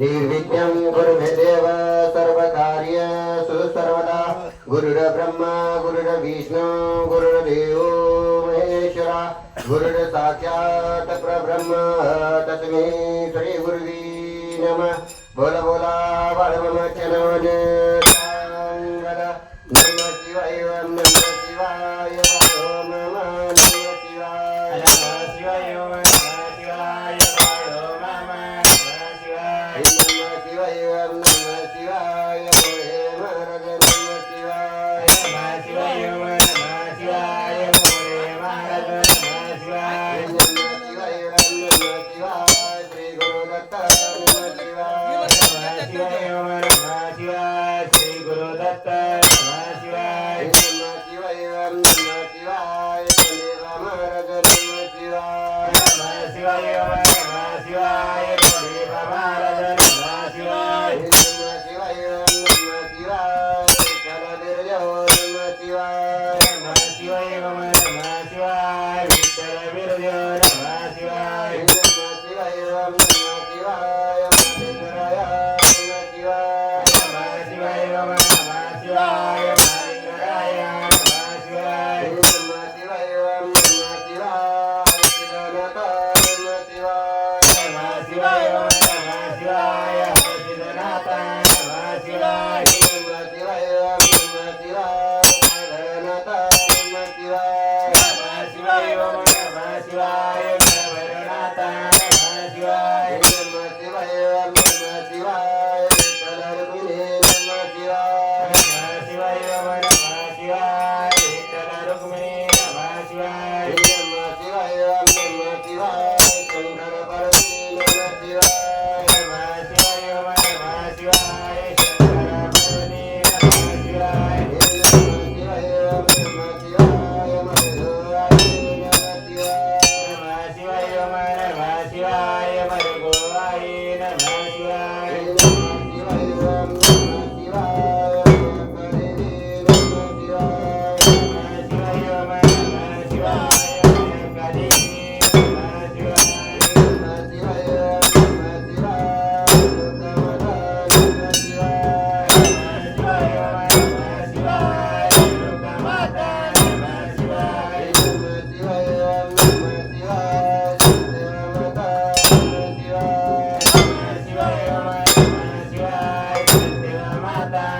निर्विघ्नं गुरु मे देव सर्वकार्येषु सर्वदा गुरुर्ब्रह्मा गुरुर्विष्णु गुरुर्देवो महेश्वर गुरुर्साक्षात् परब्रह्म तस्मै श्रीगुरुवी नमः बोल बोला परमचनवने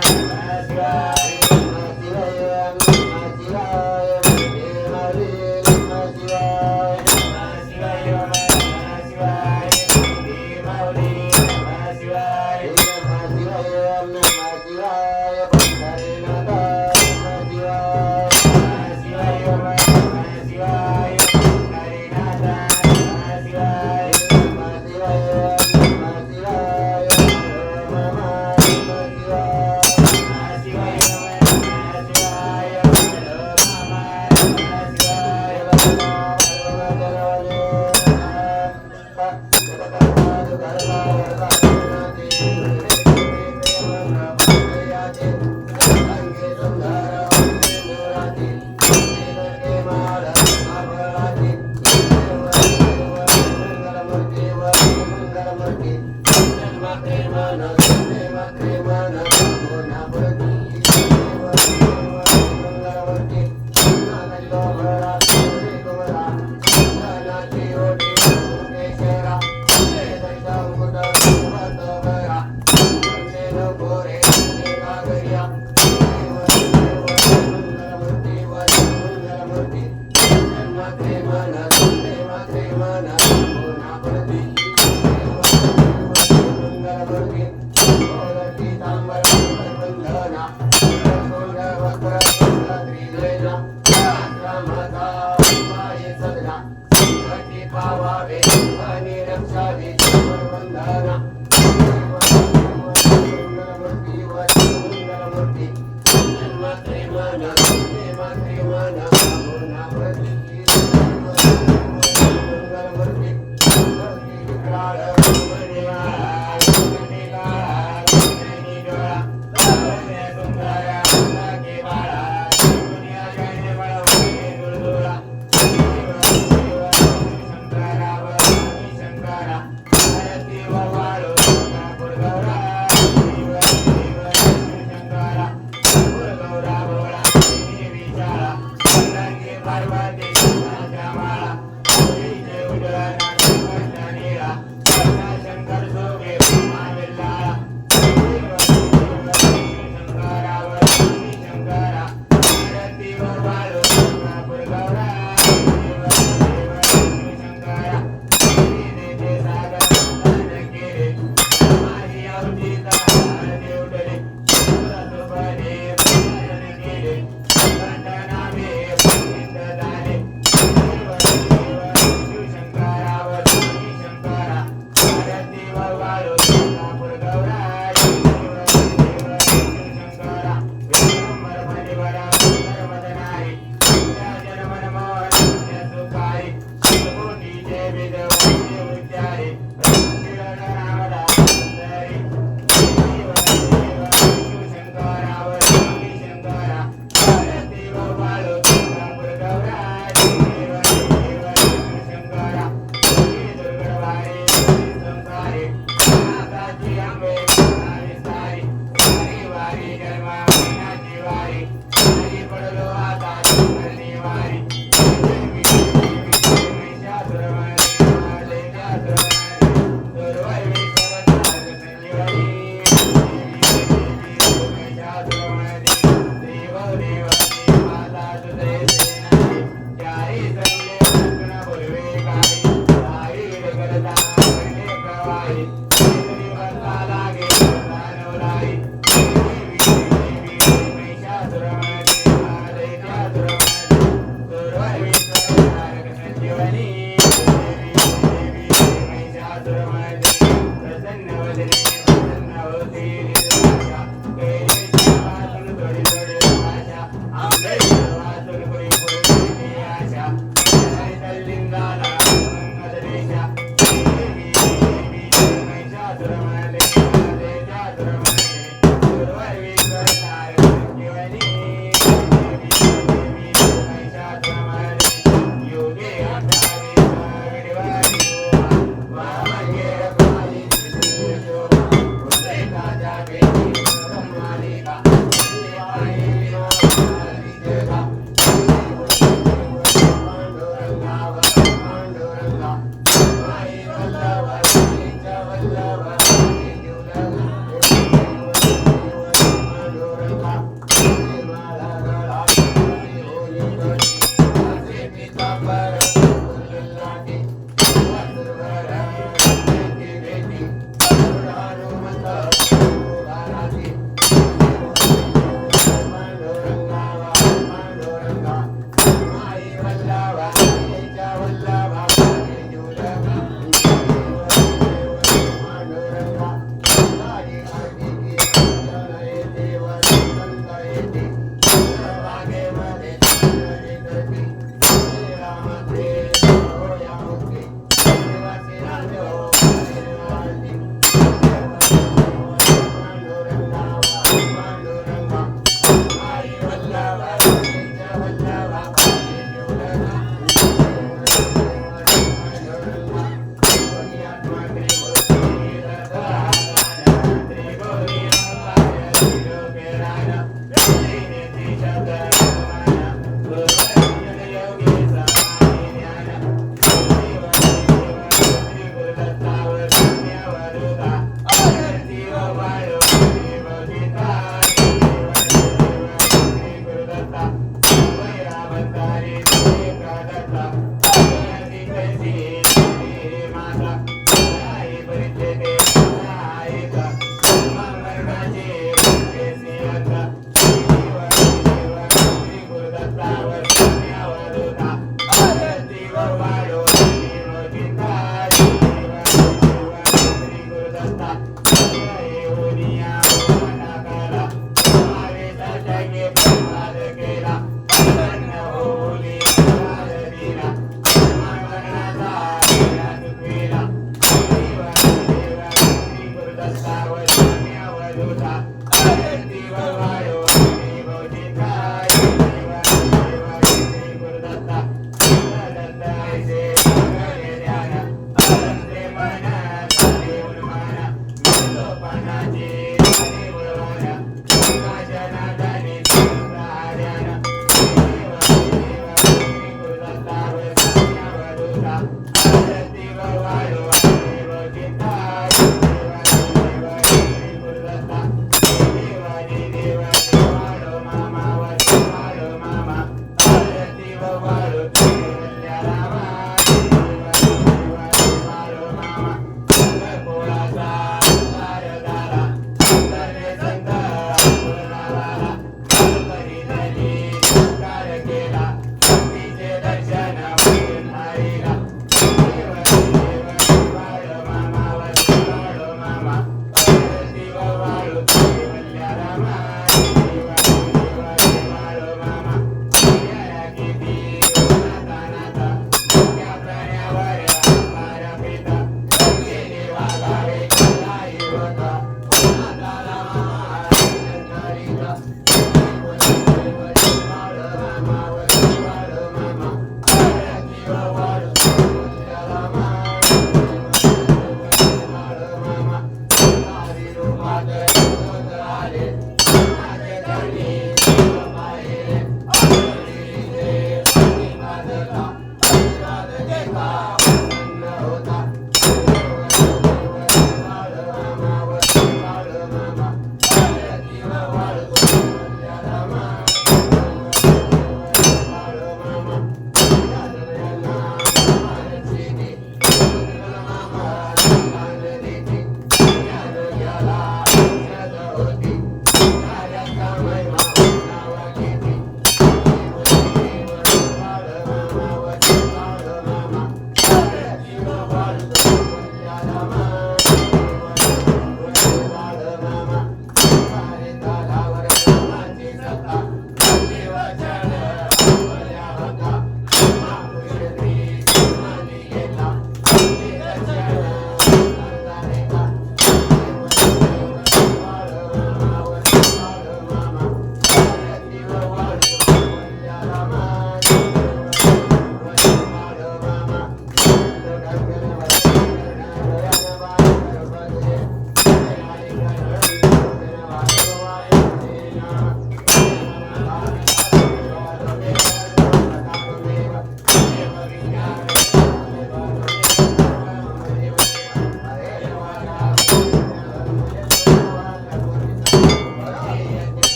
That's right. crema, crema, Yeah.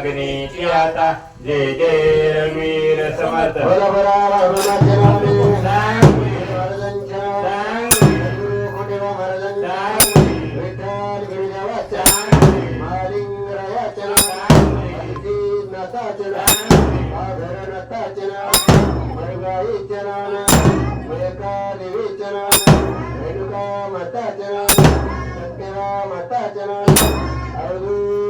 अग्नि ज्ञाता जय जय रघुवीर समर्थ बोल बोला रघुनाथ Hallelujah.